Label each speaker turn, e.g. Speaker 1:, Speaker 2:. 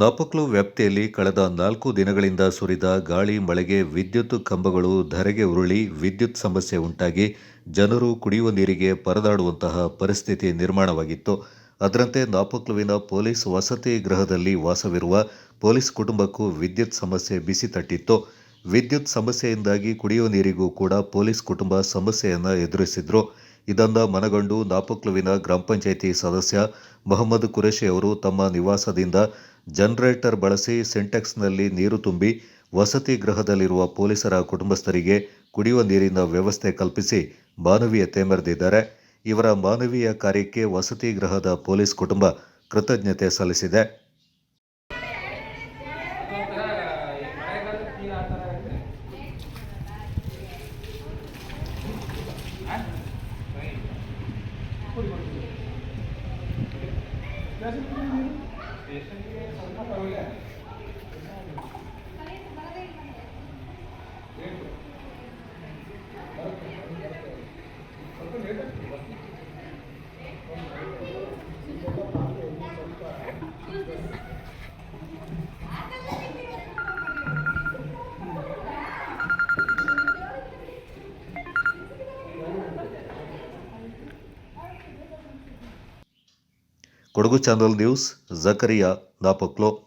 Speaker 1: ನಾಪಕ್ಲು ವ್ಯಾಪ್ತಿಯಲ್ಲಿ ಕಳೆದ ನಾಲ್ಕು ದಿನಗಳಿಂದ ಸುರಿದ ಗಾಳಿ, ಮಳೆಗೆ ವಿದ್ಯುತ್ ಕಂಬಗಳು ಧರೆಗೆ ಉರುಳಿ, ವಿದ್ಯುತ್ ಸಮಸ್ಯೆ ಉಂಟಾಗಿ ಜನರು ಕುಡಿಯುವ ನೀರಿಗೆ ಪರದಾಡುವಂತಹ ಪರಿಸ್ಥಿತಿ ನಿರ್ಮಾಣವಾಗಿತ್ತು. ಅದರಂತೆ ನಾಪಕ್ಲುವಿನ ಪೊಲೀಸ್ ವಸತಿ ಗೃಹದಲ್ಲಿ ವಾಸವಿರುವ ಪೊಲೀಸ್ ಕುಟುಂಬಕ್ಕೂ ವಿದ್ಯುತ್ ಸಮಸ್ಯೆ ಬಿಸಿ ತಟ್ಟಿತ್ತು. ವಿದ್ಯುತ್ ಸಮಸ್ಯೆಯಿಂದಾಗಿ ಕುಡಿಯುವ ನೀರಿಗೂ ಕೂಡ ಪೊಲೀಸ್ ಕುಟುಂಬ ಸಮಸ್ಯೆಯನ್ನು ಎದುರಿಸಿದ್ರು. ಇದನ್ನ ಮನಗಂಡು ನಾಪಕ್ಲುವಿನ ಗ್ರಾಮ ಪಂಚಾಯಿತಿ ಸದಸ್ಯ ಮೊಹಮ್ಮದ್ ಕುರೇಶಿ ಅವರು ತಮ್ಮ ನಿವಾಸದಿಂದ ಜನರೇಟರ್ ಬಳಸಿ ಸಿಂಟೆಕ್ಸ್ನಲ್ಲಿ ನೀರು ತುಂಬಿ ವಸತಿ ಗೃಹದಲ್ಲಿರುವ ಪೊಲೀಸರ ಕುಟುಂಬಸ್ಥರಿಗೆ ಕುಡಿಯುವ ನೀರಿನ ವ್ಯವಸ್ಥೆ ಕಲ್ಪಿಸಿ ಮಾನವೀಯತೆ ಮೆರೆದಿದ್ದಾರೆ. ಇವರ ಮಾನವೀಯ ಕಾರ್ಯಕ್ಕೆ ವಸತಿ ಗೃಹದ ಪೊಲೀಸ್ ಕುಟುಂಬ ಕೃತಜ್ಞತೆ ಸಲ್ಲಿಸಿದೆ.
Speaker 2: ਕੋਈ ਬਾਤ ਨਹੀਂ। ਵੈਸੇ ਵੀ ਇਹ ਸੰਪੂਰਨ
Speaker 1: ಕೊಡಗು ಚಾನಲ್ ನ್ಯೂಸ್ ಜಕರಿಯಾ ನಾಪಕ್ಲೋ.